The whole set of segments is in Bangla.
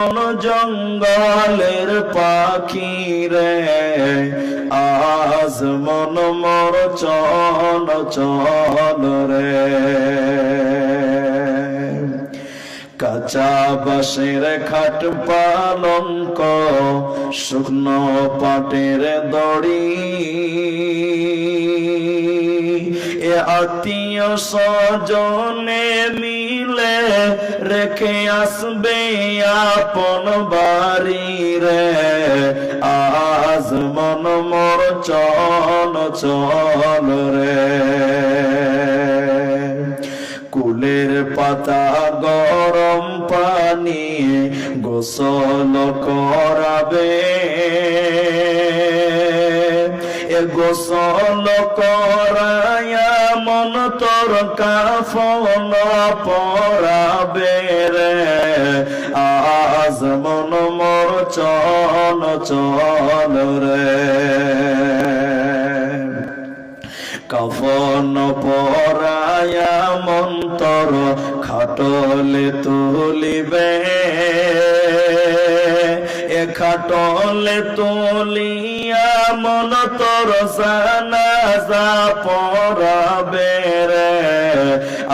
কোন জঙ্গলের পাখি রে? আজ মন মর চল চল রে। কাঁচা বাঁশের খাট পালঙ্ক শুকনো পাটের দড়ি। আত্মীয় স্বজনে মিলে রেখে আসবে আপন বাড়ি রে। আজ মন মোর চল চল রে। কুলের পাতা গরম পানি গোসল করাবে। গোসল করায়া মন তোর কাফন পরাবে রে। আজ মন মোর চল চল রে। কফন পরায়া মন্তর খাটলে তুলিবে। এ খাটলে তুলিয়া মন তোর সানাজা রে।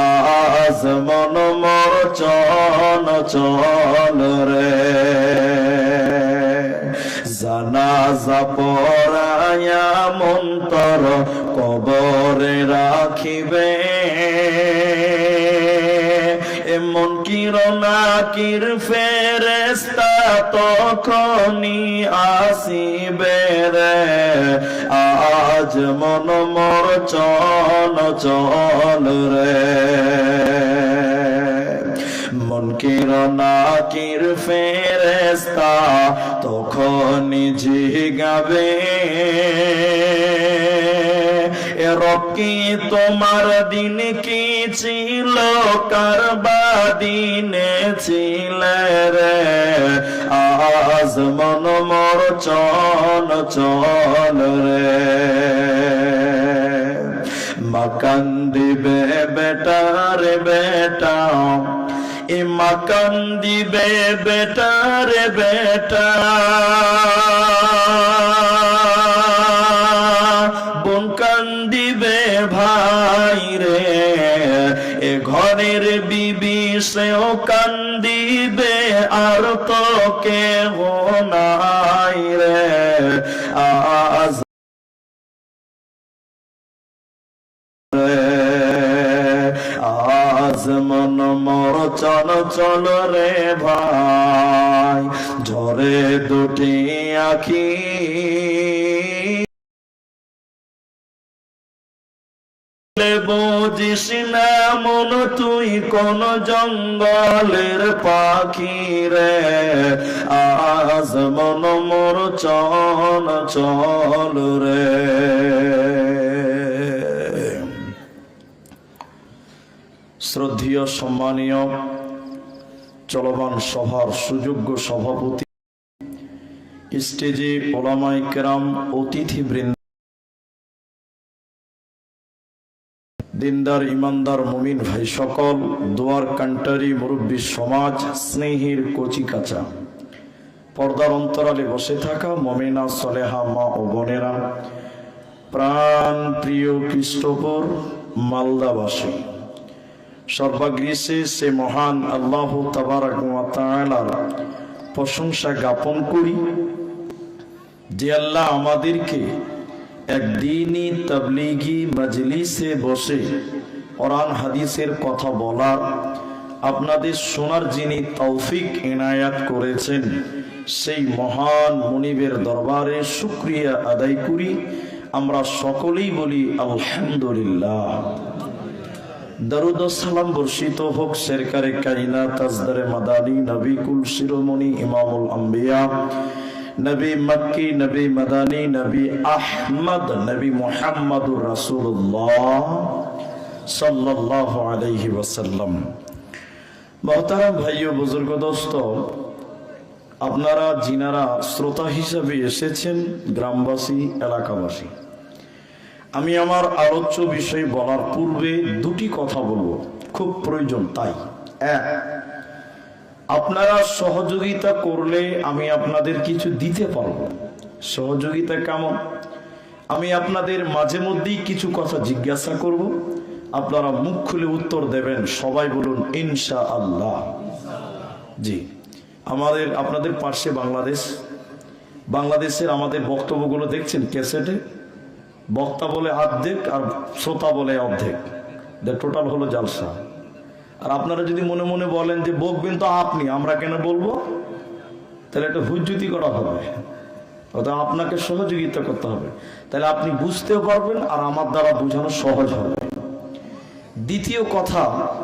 আজ মন মোর চল চল রে। জানাজা পরায়া মন্তর কবরে রাখিবে। এমন কিরণা কির ফেরেস্তা তখনই আসিবে রে। আজ মন মোর চল চল রে। মন কিরণা কির ফেরেস্তা তখন জিগাবে। এ রকি তোমার দিন কি ছিল? কারবা দিনে ছিল রে। আজ মন মোর চল চল রে। মাকান দিবে বেটা রে বেটা। মাকান দিবে বেটা রে বেটা। বোন কান দিবে ভাই রে। এ ঘরের বিবি সেও কান দিবে আর তো কেহ নাই রে। আজ চল চল রে ভাই, ঝরে দুটি আখি। বুঝিস না মন, তুই কোন জঙ্গলের পাখি রে? আজ মন মোর চল চল রে। শ্রদ্ধীয়, সম্মানীয়, চলমান সভার সুযোগ্য সভাপতি, স্টেজে ওলামাই কেরাম, অতিথিবৃন্দ, দিনদার, ইমানদার, মুমিন ভাই সকল, দোয়ার কান্টারি, মুরব্বী সমাজ, স্নেহের কচি কাঁচা। পর্দার অন্তরালে বসে থাকা মমিনা সলেহা মা ও বোনেরা প্রাণ প্রিয় খ্রিস্টপর মালদাবাসী। সর্বাগ্রীসে সে মহান আল্লাহ তাবারার প্রশংসা জ্ঞাপন করি যে আল্লাহ আমাদেরকে একদিনই তবলিগি মজলিসে বসে কোরআন হাদিসের কথা বলার, আপনাদের শোনার যিনি তৌফিক এনায়াত করেছেন, সেই মহান মনিবের দরবারে শুক্রিয়া আদায় করি। আমরা সকলেই বলি আলহামদুলিল্লাহ। দরুদ সালাম বর্ষিত হোক সরকারে কাইনা তাজদারে মাদানী, নবী কুল শিরোমণি, ইমামুল আম্বিয়া, নবী মক্কি, নবী মাদানী, নবী আহমদ, নবী মুহাম্মদুর রাসূলুল্লাহ সাল্লাল্লাহু আলাইহি ওয়াসাল্লাম। মহতারাম ভাই ও বুজুর্গ দোস্ত, আপনারা যিনারা শ্রোতা হিসাবে এসেছেন গ্রামবাসী, এলাকাবাসী। আমি আমার আলোচ্য বিষয় বলার পূর্বে দুটি কথা বলব। খুব প্রয়োজন, তাই। এক, আপনারা সহযোগিতা করলে আমি আপনাদের কিছু দিতে পারব। সহযোগিতা কেমন? আমি আপনাদের মাঝে মধ্যেই কিছু কথা জিজ্ঞাসা করব। আপনারা মুখ খুলে উত্তর দেবেন। সবাই বলুন ইনশা আল্লাহ জি, আমাদের, আপনাদের পার্শ্বে বাংলাদেশ। বাংলাদেশের আমাদের বক্তব্যগুলো দেখছেন ক্যাসেটে? বক্তা বলে অর্ধেক আর শ্রোতা বলে অর্ধেক। টোটাল হলো জালসা। আর আপনারা যদি মনে মনে বলেন যে, বকবেন তো আপনি, আমরা কেন বলব? তাহলে একটা হুজ্জুতি করা হবে। অর্থাৎ আপনাকে সহযোগিতা করতে হবে। তাহলে আপনি বুঝতেও পারবেন আর আমার দ্বারা বোঝানো সহজ হবে। দ্বিতীয় কথা,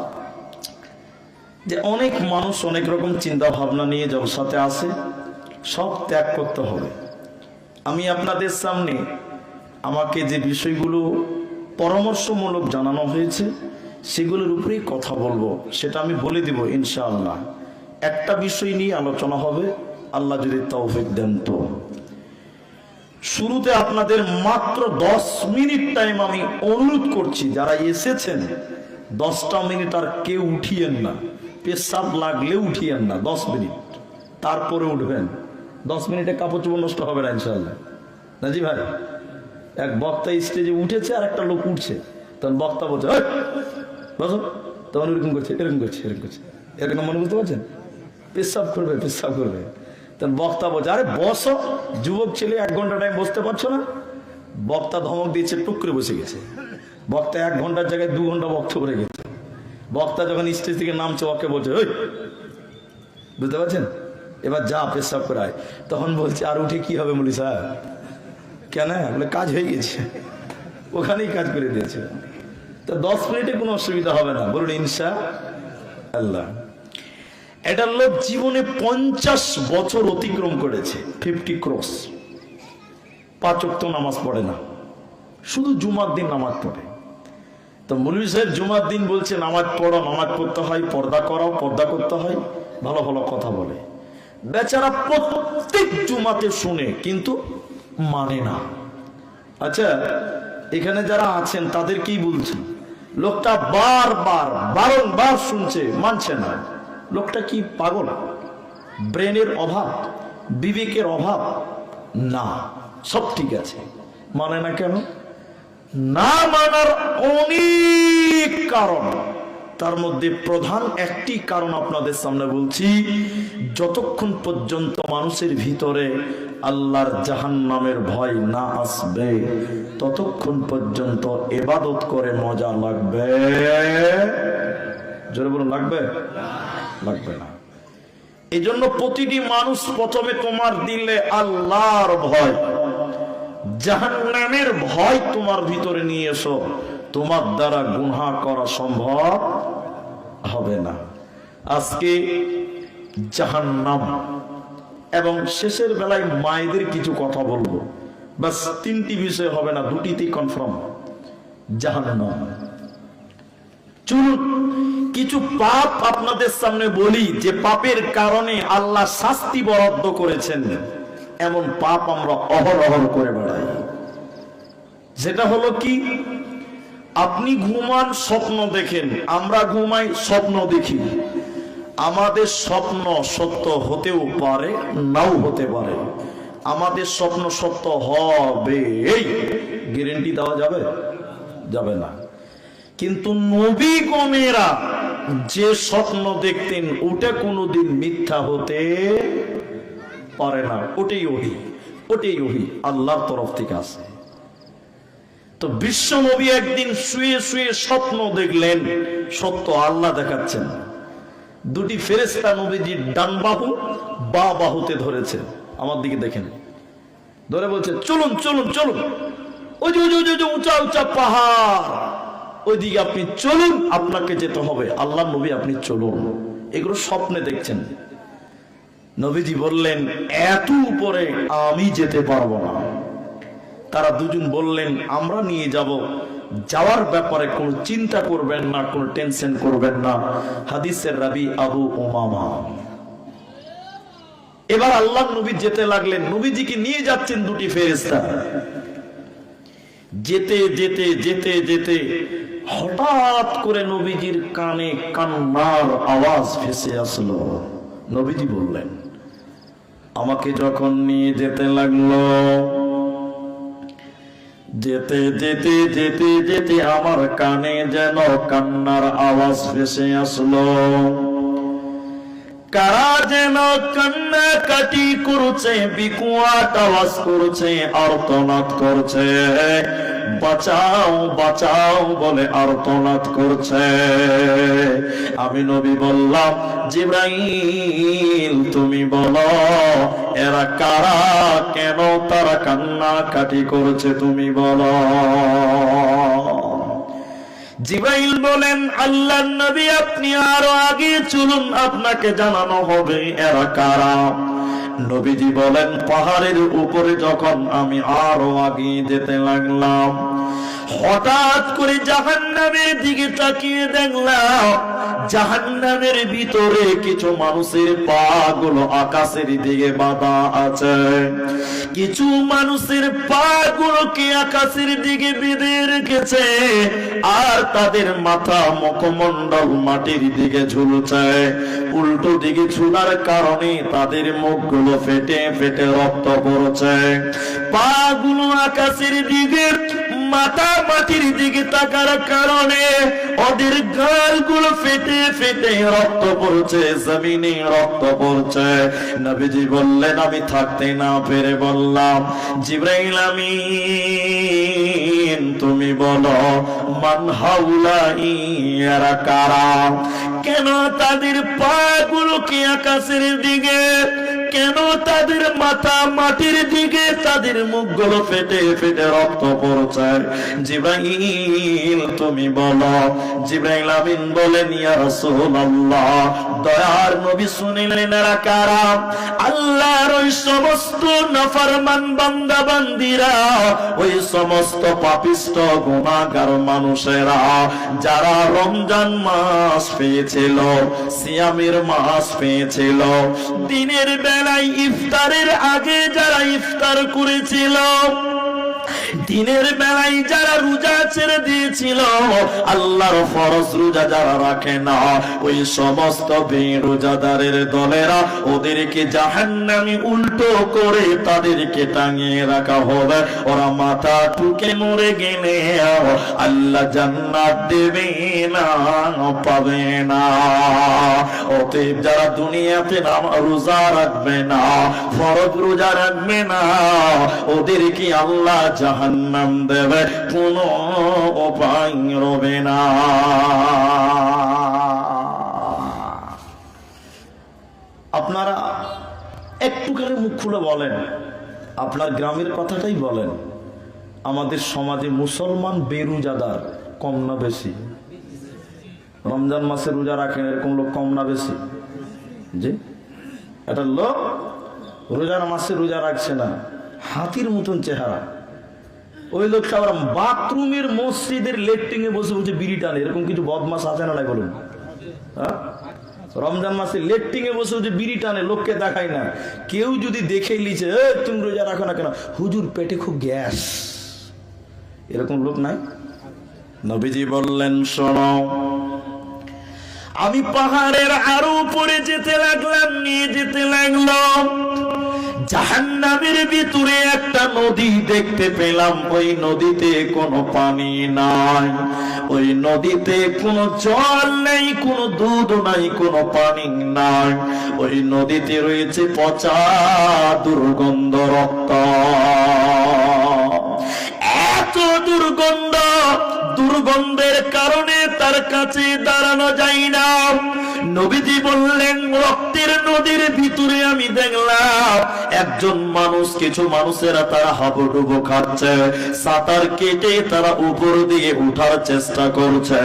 যে অনেক মানুষ অনেক রকম চিন্তা ভাবনা নিয়ে জলসাতে আসে। সব ত্যাগ করতে হবে। আমি আপনাদের সামনে আমাকে যে বিষয়গুলো পরামর্শমূলক জানানো হয়েছে, সেগুলোর উপরেই কথা বলব। সেটা আমি বলে দিব, ইনশাআল্লাহ। একটা বিষয় নিয়ে আলোচনা হবে, আল্লাহ যদি তৌফিক দেন তো। শুরুতে আপনাদের মাত্র দশ মিনিট টাইম আমি অনুরোধ করছি, যারা এসেছেন, দশটা মিনিট আর কেউ উঠিয়েন না। পেশাব লাগলে উঠিয়েন না, দশ মিনিট। তারপরে উঠবেন। দশ মিনিটে কাপড় চোপড় নষ্ট হবে না ইনশাল্লাহ নাজি ভাই এক বক্তা স্টেজে উঠেছে আর একটা লোক উঠছে। তখন বক্তা বলছে "এই, বসো। তখন এরকম করছে এরকম করছে এরকম করছে। এরকম মনে বুঝতে পারছেন? পেশাব করবে পেশাব করবে। তখন বক্তা বলছে আরে বসো যুবক ছেলে এক ঘণ্টা টাইম বসতে পারছ না? বক্তা ধমক দিয়েছে টুক করে বসে গেছে। বক্তা এক ঘণ্টার জায়গায় দু ঘণ্টা বক্তব্য গেছে। বক্তা যখন স্টেজ থেকে নামছে ওকে বলছে ওই বুঝতে পারছেন? এবার যা পেশাব করায়। তখন বলছে আর উঠে কি হবে বলি স্যার কেন? বলে, কাজ হয়ে গেছে। ওখানেই কাজ করে দিয়েছে। তো দশ মিনিটে কোনো অসুবিধা হবে না। বলুন, ইনশা আল্লাহ। এটা লোক জীবনে পঞ্চাশ বছর অতিক্রম করেছে। ফিফটি ক্রস পাঁচ ওয়াক্ত নামাজ পড়ে না। শুধু জুমার দিন নামাজ পড়ে। তো মৌলভী সাহেব জুমার দিন বলছে, নামাজ পড়ো, নামাজ পড়তে হয়, পর্দা করাও, পর্দা করতে হয়, ভালো ভালো কথা বলে। বেচারা প্রত্যেক জুমাতে শুনে, কিন্তু মানে না। আচ্ছা এখানে যারা আছেন, তাদের কি বলছি লোকটা বারবার, বারংবার শুনছে, মানছে না। লোকটা কি পাগল? ব্রেনের অভাব, বিবেকের অভাব? না, সব ঠিক আছে। মানে না কেন? না মানার অনেক কারণ। তার মধ্যে প্রধান একটি কারণ আপনাদের সামনে বলছি, যতক্ষণ পর্যন্ত মানুষের ভিতরে আল্লাহর জাহান নামের ভয় না আসবে, ততক্ষণ পর্যন্ত এবাদত করে মজা লাগবে। জোরে বলুন, লাগবে? লাগবে না। এই জন্য প্রতিটি মানুষ প্রথমে তোমার দিলে আল্লাহর ভয়, জাহান্নামের ভয় তোমার ভিতরে নিয়ে এসো। তোমার দ্বারা গুনহা করা সম্ভব হবে না। আজকে জাহান্নাম। এবং শেষের বেলায় মায়েদের কিছু কথা বলব। বাস তিনটি বিষয় হবে না, দুটিতেই কনফার্ম জাহান্নাম। চলুন, কিছু পাপ আপনাদের সামনে বলি, যে পাপের কারণে আল্লাহ শাস্তি বরাদ্দ করেছেন। এমন পাপ আমরা অহরহ করে বেড়াই। যেটা হলো কি? আপনি ঘুমান স্বপ্ন দেখেন, আমরা ঘুমাই স্বপ্ন দেখি। আমাদের স্বপ্ন সত্য হতেও পারে, নাও হতে পারে। আমাদের স্বপ্ন সত্য হবে। এই গ্যারেন্টি দেওয়া যাবে? যাবে না। কিন্তু নবীগণেরা যে স্বপ্ন দেখতেন, ওটা কোনোদিন মিথ্যা হতে পারে না। ওটাই ওহি ওটাই ওহি। আল্লাহর তরফ থেকে আসে তো বিশ্ব নবী একদিন শুয়ে শুয়ে স্বপ্ন দেখলেন সত্য আল্লাহ দেখাচ্ছেন। দুটি ফেরেস্তা নবীজির ডান বাহু বা বাহুতে ধরেছে। আমার দিকে দেখেন। ধরে বলছে চলুন চলুন চলুন। ওই যে, ওই যে উঁচা উঁচা পাহাড়। ওইদিকে আপনি চলুন আপনাকে যেতে হবে। আল্লাহ নবী আপনি চলুন। এগুলো স্বপ্নে দেখছেন। নবীজি বললেন এত উপরে আমি যেতে পারব না। তারা দুজন বললেন, আমরা নিয়ে যাব। যাওয়ার ব্যাপারে কোনো চিন্তা করবেন না, কোনো টেনশন করবেন না। হাদিসের রাবি আবু ওমামা এবার আল্লাহ নবী যেতে লাগলেন। নবীজিকে নিয়ে যাচ্ছেন দুটি ফেরেস্তা যেতে যেতে যেতে যেতে হঠাৎ করে নবীজির কানে কান্নার আওয়াজ ভেসে আসলো। নবীজি বললেন, আমাকে যখন নিয়ে যেতে লাগল যেতে যেতে যেতে যেতে আমার কানে যেন কান্নার আওয়াজ ভেসে আসলো। কারা যেন কান্না কাটি করছে বিকুয়াট আওয়াজ করছে অর্থনাথ করছে। বাঁচাও বাঁচাও বলে আর্তনাদ করছে। আমি নবী বললাম, জিব্রাইল, তুমি বলো, এরা কারা? কেন তারা কান্না কাটি করছে তুমি বলো। জিবাইল বলেন আল্লাহ নবী, আপনি আরও আগে চলুন, আপনাকে জানানো হবে এরা কারা? নবীজি বলেন পাহাড়ের উপরে যখন আমি আরও আগিয়ে যেতে লাগলাম হঠাৎ করে জাহান্নামের দিকে তাকিয়ে দেখলাম, জাহান্নামের ভিতরে কিছু মানুষের পা গুলো আকাশের দিকে বাঁধা আছে। কিছু মানুষের পা গুলোকে আকাশের দিকে বেঁধে রেখেছে আর তাদের মাথা মুখমণ্ডল মাটির দিকে ঝুলছে। উল্টো দিকে ঝুলার কারণে তাদের মুখগুলো ফেটে ফেটে রক্ত পড়ছে। পা গুলো আকাশের দিকে মাথা মাটির দিকে তাকার কারণে ওদের গালগুলো ফেটে ফেটে রক্ত পড়ছে, জমিনে রক্ত পড়ছে। নবীজি বললেন, আমি থাকতে না পেরে বললাম, জিব্রাইল আমিন, তুমি বলো, মান হাউলা কারা? কেন তাদের পাগুলোকে আকাশের দিকে কেন তাদের মাথা মাটির দিকে তাদের মুখগুলো ফেটে ফেটে রক্ত পড়ছে? জিব্রাইল, তুমি বলো। জিব্রাইল আমিন বলেন, ইয়া রাসূলুল্লাহ, দয়ার নবী শুনিলেন এরা কারা? আল্লাহর ওই সমস্ত নাফরমান বান্দা বান্দিরা ওই সমস্ত পাপিষ্ট গুনাহগার মানুষেরা, যারা রমজান মাস পেয়েছিল, সিয়ামের মাস পেয়েছিল, দিনের বেলায় ইফতারের আগে যারা ইফতার করেছিল দিনের বেলায় যারা রোজা ছেড়ে দিয়েছিল, আল্লাহর ফরজ রোজা যারা রাখে না, ওই সমস্ত বেরোজাদারের দলেরা ওদেরকে জাহান্নামি উল্টো করে তাদেরকে টাঙিয়ে রাখা হবে। ওরা মাথা টুকে মরে গেলে আল্লাহ জান্নাত দেবে না, পাবে না। অতএব যারা দুনিয়াতে নাম, রোজা রাখবে না, ফরজ রোজা রাখবে না, ওদেরকে আল্লাহ জাহান্নাম দেবে কোনো উপায় রবে না। আপনারা একটুখানি মুখ খুলে বলেন। আপনার গ্রামের কথাটাই বলেন। আমাদের সমাজে মুসলমান বেরুজাদার কম না বেশি। রমজান মাসে রোজা রাখেন, এরকম লোক কম না বেশি। যে একটা লোক রোজার মাসে রোজা রাখছে না। হাতির মতন চেহারা। ওই লোকটা আবার বাথরুমের মসজিদের লেট্রিং এ বসে বসে বিড়ি টানে। এরকম কিছু বদমাস আছে না বলুন? হ্যাঁ? রমজান মাসে লেট্রিং এ বসে বসে বিড়ি টানে লোককে দেখায় না। কেউ যদি দেখে লিছে "এ, তুমি রোজা রাখো না কেন? হুজুর পেটে খুব গ্যাস। এরকম লোক নাই? নবীজি বললেন শোনো আমি পাহাড়ের আরও উপরে যেতে লাগলাম নিয়ে যেতে লাগল। জাহান্নামের ভিতরে একটা নদী দেখতে পেলাম। ওই নদীতে কোনো পানি নাই। ওই নদীতে কোনো জল নেই, কোনো দুধ নাই, কোনো পানি নাই। ওই নদীতে রয়েছে পচা দুর্গন্ধ রক্ত। এত দুর্গন্ধ দুর্গন্ধের কারণে তার কাছে দাঁড়ানো যায় না। নবীজি বললেন, রক্তের নদীর ভিতরে আমি দেখলাম একজন মানুষ, কিছু মানুষেরা তারা হাবুডুবু খাচ্ছে। সাঁতার কেটে তারা উপর দিকে উঠার চেষ্টা করছে।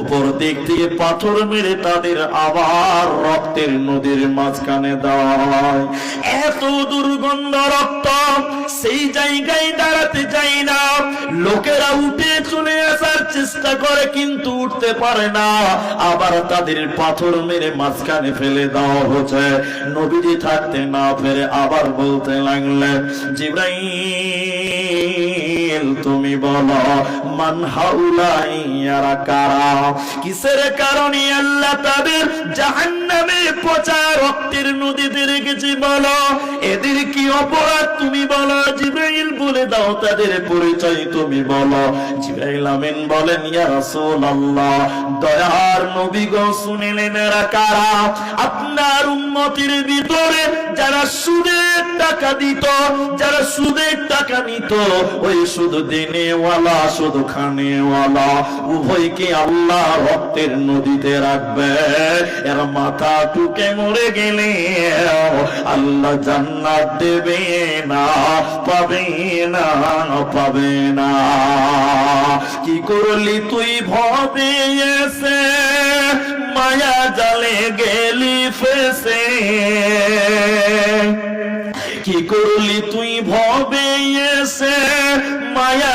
উপর দিক থেকে পাথর মেরে তাদের আবার রক্তের নদীর মাঝখানে দেওয়া এত দুর্গন্ধ রক্ত সেই জায়গায় দাঁড়াতে চাই না। লোকেরা উঠে চলে আসার চেষ্টা করে, কিন্তু উঠতে পারে না। আবার তাদের পাথর মেরে মাঝখানে ফেলে দেওয়া হচ্ছে। নবীজি থাকতে না ফেরে আবার বলতে লাগলেন, জিব্রাইল জিব্রাইল তুমি বলো, মান হাউলাই ইয়ারা কারা? কিসের কারণে আল্লাহ তাদের জাহান্নামে পচা রক্তের নদীতে রেখেছি বলো? এদের কি অপরাধ তুমি বলো? জিব্রাইল বলে দাও তাদের পরিচয় তুমি বলো। জিব্রাইল আমিন বলেন, ইয়া রাসূলুল্লাহ, দয়ার নবী গো শুনিলেন এরা কারা? আপনার উম্মতের ভিতরে যারা সুদের টাকা দিত, যারা সুদের টাকা নিত, ওই শুধু দিনেওয়ালা শুধু খানেওয়ালা, উভয়কে আল্লাহ রক্তের নদীতে রাখবে। এর মাথা টুকে মরে গেলে আল্লাহ জান্নাত দেবে না, পাবে না পাবে না। কি করলি তুই ভবে এসে? মায়া জালে গেলি ফেসে। কি করলি তুই ভবে এসে মায়া